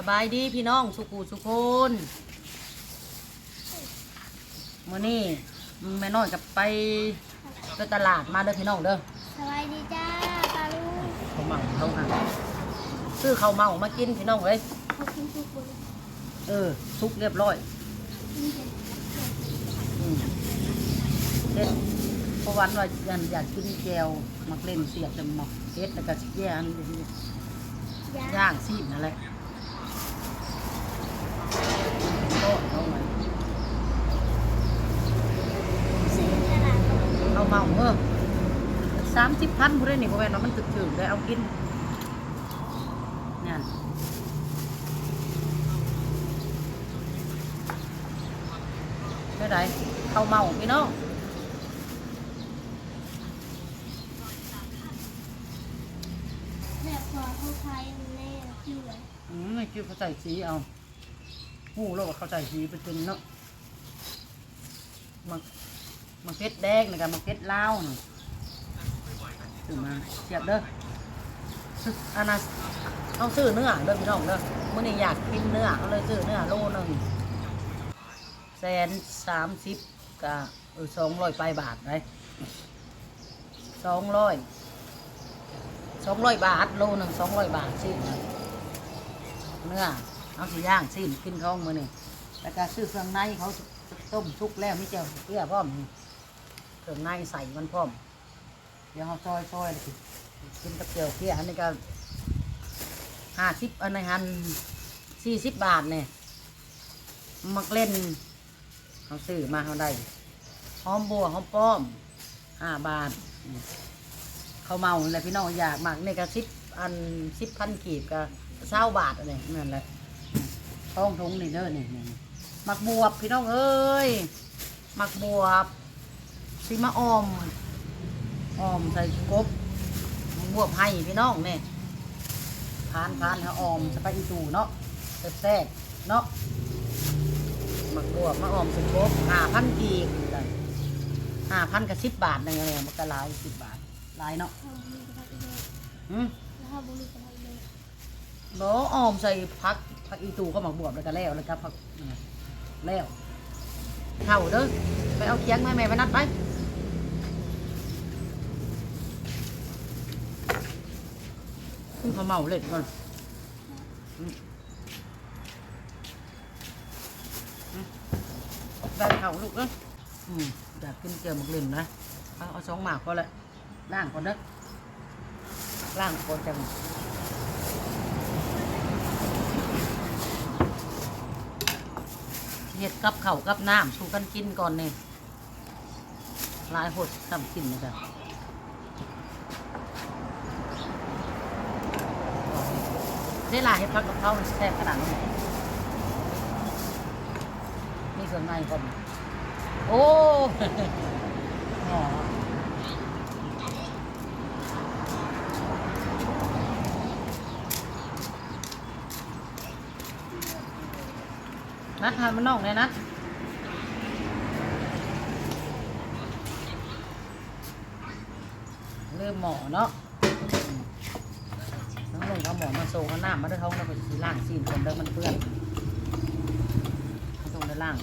สบายดีพี่น้องสุกูสุคนมื่อนี้แม่น้อยกับไปไปตลาดมาเด้อพี่น้องเด้อสวัสดีจ้าปลาลูกเขาวเมาเขาหาซื้อข้าวเมามากินพี่น้องเอ้ยเขากินทุกคนเออซุกเรียบร้อยกินเสร็จอืมเด็ดเพราะวันว่าอยากอยากกินแจวมักเล่นเสียบจะหมอกเฮ็ดแล้วก็สิแย่อันนี้ย่าย่างซีดนั่นแหละโต๊ะ เอาไว้ซื้อตลาดก่อนเอาเมาเออสามสิบพันพูดได้นี่พ่อแม่นว่ามันถึกถึงได้เอากินเนี่ยไม่ได้เขาเมาพี่น้องแบบพอเขาใช้แน่ชื่ออืมไม่คิดเขาใส่สีเอา หูแล้วว่เข้าใส่สีเป็นเป็นเนาะมันมันเพชรแดงนะครับมันเพชรลาวนี่ซื้อมาเสียบเด้อซื้ออันนั้นเอาซื้อเนื้อเด้อพี่น้องเด้อมื่อนี้อยากกินเนื้อก็เลยซื้อเนื้อโลหนึ่งแสนสามสิบกับสองร้อยปลายบาทไรสองร้อยสองร้อยบาทโลหนึ่งสองร้อยบาทสิเนื้อ เอาสีย่างสิกินเขามือนี่แล้วก็ซื้อเครื่องในเขาต้มชุกแล้วมิเจ้าเกลือพร้อมเครื่องในใส่มันพร้อม เดี๋ยวเขาซอยซอยเลยกินกับเจียวเพี้ยอันนี้ก็ห้าสิบอันนี้หันสี่สิบบาทเนี่ยมักเล่นเขาซื้อมาเขาได้หอมบัวหอมป้อมห้าบาทเขาเมาอะไรพี่น้องอยากมากนี่ก็สิบอันสิบพันกีบก็เศร้าบาทอะไรนั่นแหละ ท้องทงนี่เด้อนี่นี่มักบวบพี่น้องเอ้ยมักบวบสิมาออมออมใส่กบบวบให้พี่น้องเนี่ยพานพานเขาออมสไปอีตูเนาะแซ่บๆเนาะมักบวบมาออมใส่กบห้าพันกีบห้าพันกับสิบบาทนึงเลยมันก็หลายสิบบาทหลายเนาะอืมแล้วเขาบุรีกระทะเลยบ่ออมใส่พัก พักอีตูก็หมักบวบแล้วก็แล้วแล้วก็พักแล้วเท่าเด้อไปเอาเคียงมาแม่ไปนัดไปขึ้นเขาเมาเล่นก่อนได้เขาลูกเอ้ยอืมอยากกินเจียวหมกเล่นนะเอาเอาสองหมากก็เลยล่างก่อนเด้อล่างก่อนจัง เห็ดกับเข่ากับน้ำสู้กันกินก่อนเนี่ยลายหดทำกินนะจ๊ะได้ลายเห็ดพักกับเขามันแซ่บขนาดนี้มีส่วนในก่อนโอ้หอ นัดทานมันนอกเลยนะเริ่มหมอเนาะน้องลงเอาหมอมาโซ่ข้างหน้ามาด้วยท้องแล้วก็สีล่างสีคนเดิมมันเปื้อนเขาตรงด้านล่าง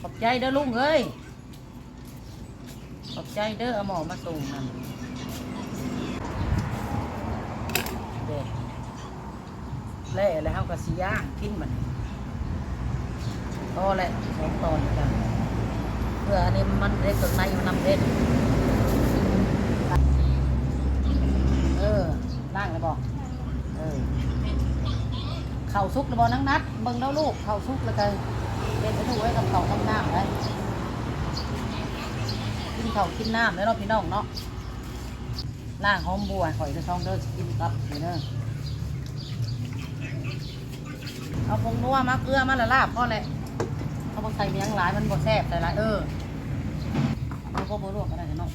ขอบใจ เด้อลุงเอ้ย ขอบใจเด้อเอาหมอมาส่งนั่นเด็กเล่แล้วเขาก็สีย่างกินมันก็แหละสองตอนกันเพื่ออันนี้มันเล็กตัวในมันนำเด็ดเออล่างเลยบอกเออเข่าซุกเลยบอกนังนัดเบิ่งแล้วลูกเข่าซุกแล้วกัน เด็ดไปดูไว้กับเข่าน้ำน้ำเลยกินเข่ากินน้ำแล้วเนาะพี่น้องเนาะล่างหอมบัวหอยกระช่องเด้อกินกับนี่เด้อเอาผงนัวมาเกลือมาละลาบพ่อเลยเขาบอกใส่เมียงหลายมันบ่แซ่บใส่หลายเออเอาพวกบัวลวกก็ได้เนาะ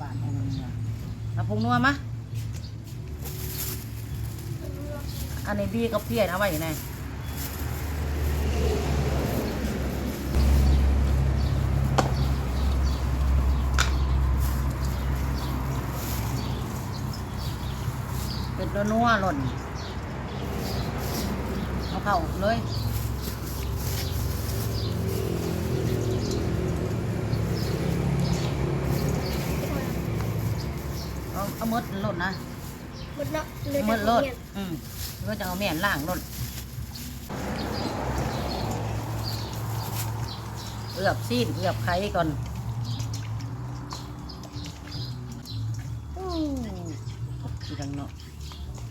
บาดเอาเนื้อเอาผงนัวมาอันนี้บีกับเพี้ยนเอาไว้อยู่ไหน แล้วนัวหล่นเอาเข้าเลยเอาเอาหมดหล่นนะหมดเนาะเหลยหมแต่ดขหองล่นเนี่ยอืมก็จะเอาแม่นล่างหล่นเอือบซีนเอือบไข่ก่อนอู้ที่ทางเนาะ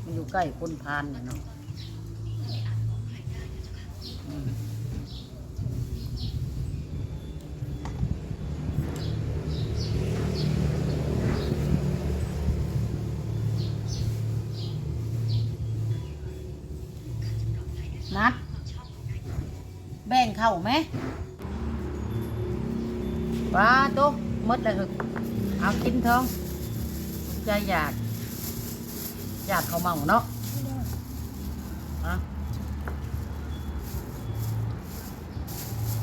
มันอยู่ใกล้คนพานน่ะเนาะนัด แบ่งเข้าไหมป้าตุ๊กมดเลยหึกเอากินท้องใจอยาก อยากเขาเมาเนาะอะ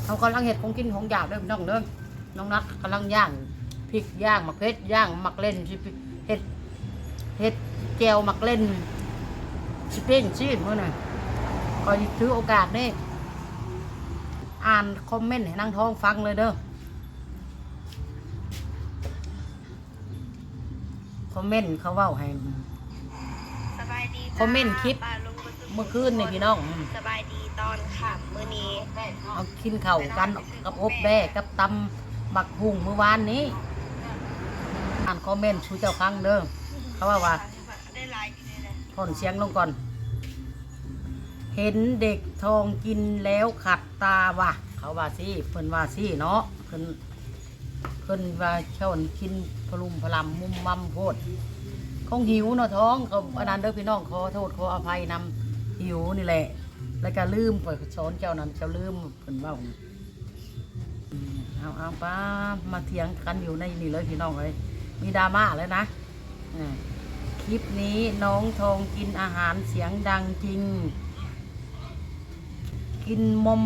เขากำลังเห็ดของกินของอยากเด้อน้องเด้อน้องนัดกำลังย่างพริกย่างมะเพชรย่างมักเล่นสิเห็ดเห็ดแจวมักเล่นสิเป้งชีสมื่อน่ะคอยถือโอกาสนี่อ่านคอมเมนต์ให้นางท้องฟังเลยเด้อคอมเมนต์เขาเว้าให้ คอมเมนต์คลิปปาลุงบ่สุขเมื่อคืนนี่พี่น้องสบายดีตอนค่ำมื้อนี้เอากินเข่าวกันกับอบแบะกับตำบักหุ่งเมื่อวานนี้อ่านคอมเมนต์ชูเจ้าฟังเด้อเขาว่าว่า ได้ไลน์อยู่เลยนะผ่อนเสียงลงก่อน เห็นเด็กทองกินแล้วขัดตาว่ะ เขาว่าสิเพิ่นว่าสิเนาะเพิ่นเพิ่นว่าเช่ากินพลุมพลำมุมมัมโพดค งหิวเนาะท้องเขาอันนั้นเด้อพี่น้องขอโทษขออภัยนำหิวนี่แหละ แล้วก็ลืมไปสอนเจ้านั้นเจ้าลืมเพิ่นเว่าอืมเอาเอาป้ามาเถียงกันอยู่ในนี่เลยพี่น้องเลยมีดราม่าแล้วนะอ่าคลิปนี้น้องทองกินอาหารเสียงดังจริง กินมม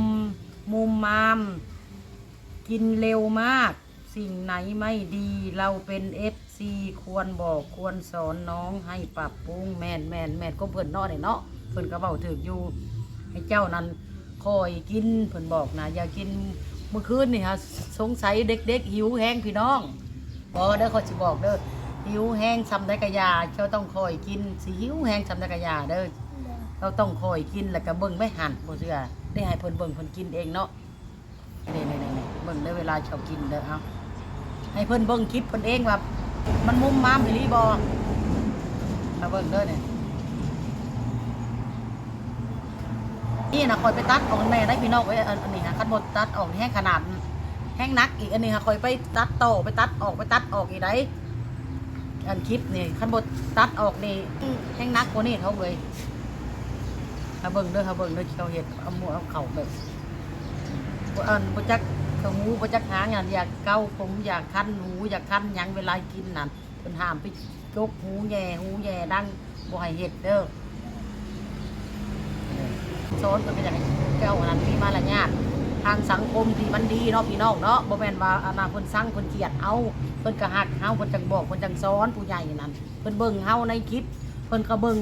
มุมมาม กินเร็วมาก สิ่งไหนไม่ดี เราเป็นเอฟซีควรบอกควรสอนน้องให้ปรับปรุงแม่นแม่นแม่นก็เพิ่นนาะเนี่ยเนาะเพิ่นก็เบาถึกอยู่ ให้เจ้านั้นคอยกินเพิ่นบอกนะอย่ากินเมื่อคืนนี่ฮะสงสัยเด็กๆหิวแห้งพี่น้องบอเด้อเขาสิบอกเด้อหิวแห้งซำได้กะยาเจ้าต้องคอยกินสิหิวแห้งซำได้กะยาเด้อเราต้องคอยกินแล้วก็เบิ่งไม่หันบ่เชื่อได้ให้เพิ่นเบิ่งเพิ่นกินเองเนาะนี่ๆๆเบิ่งได้เวลาชอบกินเด้อเอา ให้เพิ่นเบิ่งคลิปเพิ่นเองว่ามันมุมมามอีหลีบ่ถ้าเบิ่งเด้อเนี่ยนี่นะคอยไปตัดออกแม่ได้พี่น้องไว้อันอันนี้ฮะคันบ่ตัดออกแห้งขนาดแห้งนักอีกอันนี้ฮะคอยไปตัดโตไปตัดออกไปตัดออกอีกได้อันคลิปนี่คันบ่ตัดออกนี่แห้งนักกว่านี้เขาเลยถ้าเบิ่งเด้อถ้าเบิ่งเด้อเขาเห็ดเอาหมูเอาเข่าแบบอันบ่จัก เขาหมูบ่จักหางอันอยากเกาผมอยากคั้นหูอยากคั้นยังเวลากินนั่นเพิ่นห้ามไปจกหูแย่หูแย่ดังบ่ให้เฮ็ดเด้อสอนก็เป็นอย่างเจ้าอันนั้นมีมารยาททางสังคมที่มันดีเนาะพี่น้องเนาะบ่แม่นว่าอนาเพิ่นสั่งเพิ่นเกลียดเอาเพิ่นก็ฮักเฮาเพิ่นจังบอกเพิ่นจังสอนผู้ใหญ่นั่นเพิ่นเบิ่งเฮาในคลิปเพิ่นก็เบิ่ง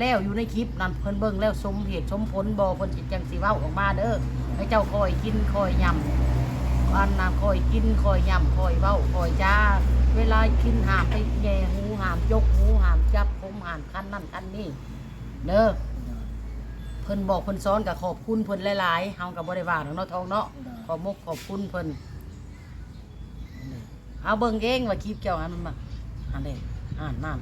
แล้วอยู่ในคลิปนั่นเพิ่นเบิ่งแล้วสมเหตุสมผลบ่เพิ่นสิจังสิเว้าออกมาเด้อให้เจ้าคอยกินคอยยำ อันน่ะคอยกินคอยยำคอยเว้าคอยจ้า เวลากินห้ามไปแย่หูห้ามยกหูห้ามจับผมห้ามคันนั่นคันนี่เด้อเพิ่นบอกเพิ่นสอนก็ขอบคุณเพิ่นหลายๆเฮาก็บ่ได้ว่าหรอกเนาะทองเนาะขอบมกขอบคุณเพิ่นเอาเบิ่งเองว่าคลิปเจ้าอันมันมาอันนี้อ่านนั่น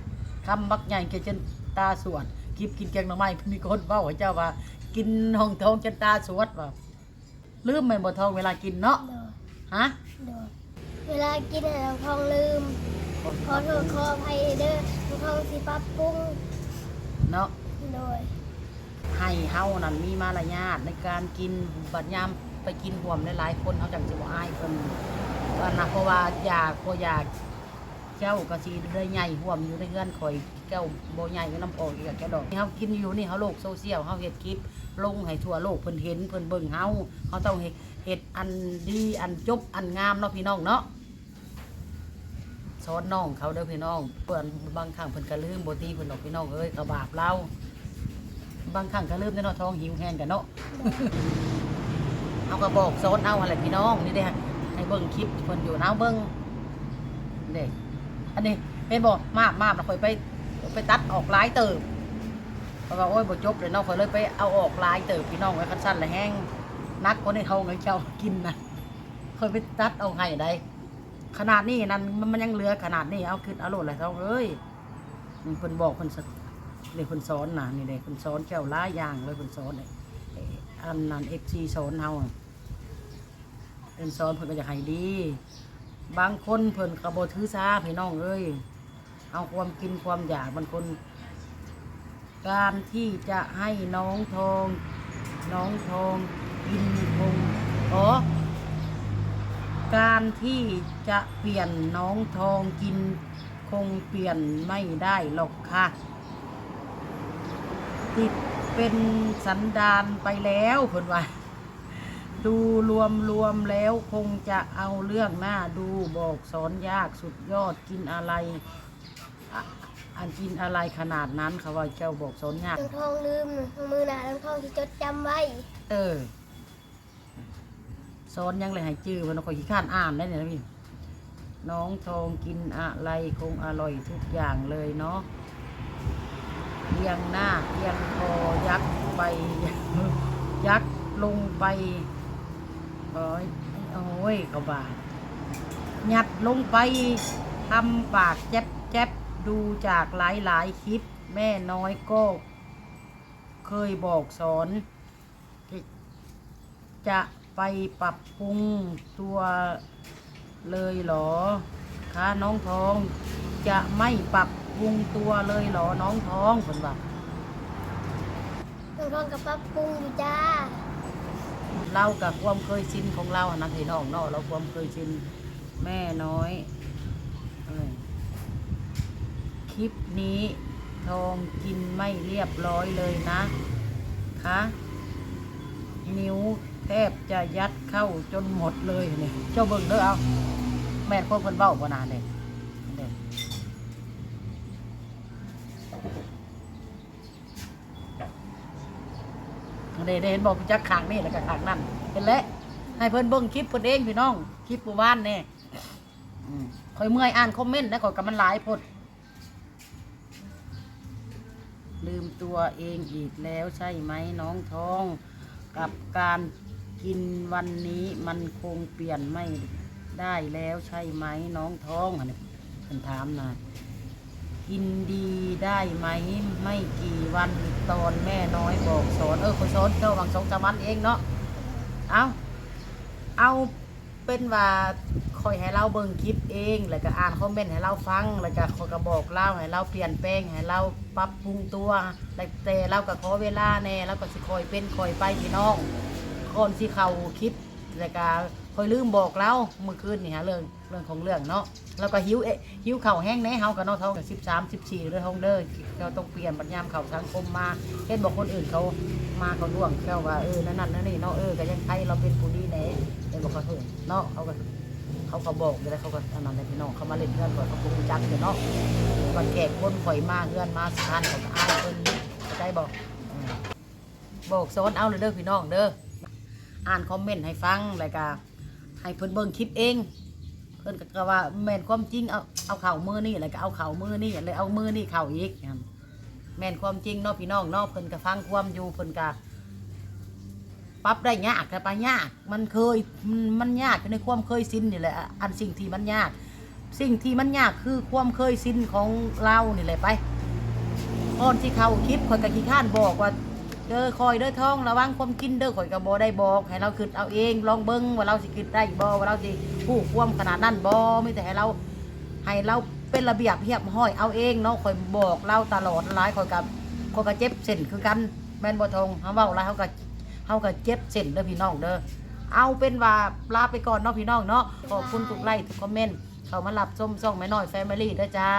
คำบักใหญ่เกจนตาสวดกิบกินแกงหน่อไม้มีคนเบ้าให้เจ้าว่า กินห้องทองจนตาสวดว่าลืมไหมบ่ทองเวลากินเนาะโดย ฮะ โดยเวลากินอะเราทองลืม ขอโทษขออภัยเด้อเราทองสิปรับปรุงเนาะโดย ให้เฮานั่นมีมารยาทในการกินบัดยามไปกินห่วมหลายๆคนเฮาจังสิบ่อายเพิ่นว่านะเพราะว่าอยากบ่อยากเจ้าก็สิได้ใหญ่ห่วมอยู่ในเฮือนข่อยเจ้าบ่ใหญ่ก็น้ำออกอีกแค่ดอกเฮากินอยู่นี่เฮาโลกโซเชียลเฮาเฮ็ดคลิป ลงให้ทั่วโลกเพิ่นเห็นเพิ่นเบิ่งเฮาเฮาต้องเฮ็ดเฮ็ดอันดีอันจบอันงามเนาะพี่น้องเนาะสอนน้องเขาเด้อพี่น้องเพื่อนบางครั้งเพิ่นก็ลืมบ่ตีเพิ่นดอกพี่น้องเอ้ยก็บาปเราบางครั้งก็ลืมได้เนาะท้องหิวแห้งกันเนาะเอาก็บอกสอนเอาอะไรพี่น้องนี่เด้อให้เบิ่งคลิปเพิ่นอยู่เอาเบิ่งเด้อันนี้เป็นบ่มากมากแล้วค่อยไปไปตัดออกหลายเติบ เพราะว่าโอ้ยบ่จบเลยนาะค่อยเลยไปเอาออกลายเติบพี่น้องไว้คันสั้นแล้วแห้งนักกว่าในเท้องให้เจ้ากินนะเคยไปตัดเอาให้ได้ขนาดนี้นั่นมันมันยังเหลือขนาดนี้เอาขึ้นเอาโลดเลยท้องเอ้ยมันเพิ่นบอกเพิ่นสนี่เพิ่นสอนนะนี่เด้เพิ่นสอนเจ้าหลายอย่างเลยเพิ่นสอนเนี่ยเอ่ออันนั้น FC สอนเฮาเพิ่นสอนเพิ่นก็อยากให้ดี บางคนเพิ่นก็บ่ถือซาพี่น้องเอ้ยเอาความกินความอยากบางคน การที่จะให้น้องทอง น้องทองกินคงอ๋อการที่จะเปลี่ยนน้องทองกินคงเปลี่ยนไม่ได้หรอกค่ะ ติดเป็นสันดานไปแล้วเพิ่นว่าดูรวมรวมแล้วคงจะเอาเรื่องหน้าดูบอกสอนยากสุดยอดกินอะไร อันกินอะไรขนาดนั้นเขาว่าเจ้าบอกสอนยากน้องทองลืมมือหนาน้องทองที่จดจำไว้เออสอนยังเลยให้จื้อมันคอยขี้ข้านอ่านได้เนี่ยนะพี่ น้องทองกินอะไรคงอร่อยทุกอย่างเลยเนาะเอียงหน้าเอียงคอยักไป ยักลงไปโอ้ยโอ้ยเขาบาดยัดลงไปทำปากแจ๊บแจ๊บ ดูจากหลายหลายๆคลิป แม่น้อยก็ เคยบอกสอน จะไปปรับปรุงตัวเลยเหรอคะน้องทองจะไม่ปรับปรุงตัวเลยเหรอน้องทองคนว่าน้องทองกับปั๊บปรุงอยู่จ้าเรากับความเคยชินของเราอะนะพี่น้องเนาะเราความเคยชินแม่น้อยเอ้ย คลิปนี้ทองกินไม่เรียบร้อยเลยนะคะนิ้วแทบจะยัดเข้าจนหมดเลยนี่เจ้าเบิ่งเด้อเอา แม่นคนเพิ่นเบ้าบ่นานเลยเด้เด้ได้เห็นบอกจักขางนี่แล้วก็ขางนั่นเป็นแล้วให้เพิ่นเบิ่งคลิปเพิ่นเองพี่น้อง คลิปหมู่บ้านแน่อืมคอยเมื่อยอ่านคอมเมนต์แล้วก็กับมันหลายพด ลืมตัวเองอีกแล้วใช่ไหมน้องท้อง กับการกินวันนี้มันคงเปลี่ยนไม่ได้แล้วใช่ไหมน้องท้องอันนี้เพิ่นถามนะกินดีได้ไหมไม่กี่วันตอนแม่น้อยบอกสอนเออคนสอนเจ้าบางสองสามวันเองเนาะเอาเอาเป็นว่าคอยให้เราเบิ่งคลิป เอง แล้วก็อ่านคอมเมนต์ให้เราฟัง แล้วก็คอยก็บอกเล่าให้เราเปลี่ยนแปลงให้เราปรับปรุงตัวแต่เราก็ขอเวลาแน่แล้วก็สิคอยเป็นคอยไปพี่น้องก่อนที่เขาคลิปรายการคอยลืมบอกเราเมื่อคืนนี่ฮะเรื่องเรื่องของเรื่องเนาะแล้วก็หิวเอะหิวเข่าแห้งแน่เฮากับน้องเท่ากับสิบสามสิบสี่เรื่องของเด้อเราต้องเปลี่ยนปัญญามเข่าสังคมมาเห็นบอกคนอื่นเขามาเขาล่วงแค่ว่าเออนั่นนั่นนั่นนี่เนาะเออก็ยังไทยเราเป็นผู้ดีแน่เห็นบอกเขาเถอะเนาะเขาก็ เขาก็บอกอยู่แล้วเขาก็อันนั้นเลยพี่น้องเขามาเล่นเพื่อนก่อนเขาคุ้จักอยู่เนาะวันแขกคนข่อยมาเพื่อนมาสานเขาก็อ้ายเพิ่นใจบอกบอกสอนเอาเลยเด้อพี่น้องเด้ออ่านคอมเมนต์ให้ฟังแล้วก็ให้เพิ่นเบิ่งคลิปเอง เพิ่นก็ว่าแม่นความจริงเอาเอาเข่ามือนี่แล้วก็เอาเข่ามือนี่เลยเอามือนี่เข่าอีกแม่นความจริงเนาะพี่น้องเนาะเพิ่นก็ฟังความอยู่เพิ่นก็ ปรับได้ยากแต่ปยาก มันเคยมันยากในความเคยชินนี่แหละอันสิ่งที่มันยาก สิ่งที่มันยากคือความเคยชินของเรานี่แหละไปก่อนที่เขาคลิปคนกับขี้ข้านบอกว่าเด้อคอยเด้อท้องระวังความกินเด้อข่อยก็บ่ได้บอกให้เราคิดเอาเองลองเบิ่งว่าเราสิคิดได้บ่ว่าเราสิผู้ความขนาดนั้นบ่มีแต่ให้เราให้เราเป็นระเบียบเรียบห้อยเอาเองเนาะข่อยบอกเราตลอดหลายข่อยกับข่อยก็เจ็บเส้นคือกันแม่นบ่ทงเฮาเว้าหลายเฮาก็ เฮาก็เจ็บเส้นเด้อพี่น้องเด้อเอาเป็นว่าลาไปก่อนเนาะพี่น้องเนาะขอบคุณทุกไลค์ทุกคอมเมนต์เข้ามารับชมช่องแม่น้อยแฟมิลี่เด้อจ้า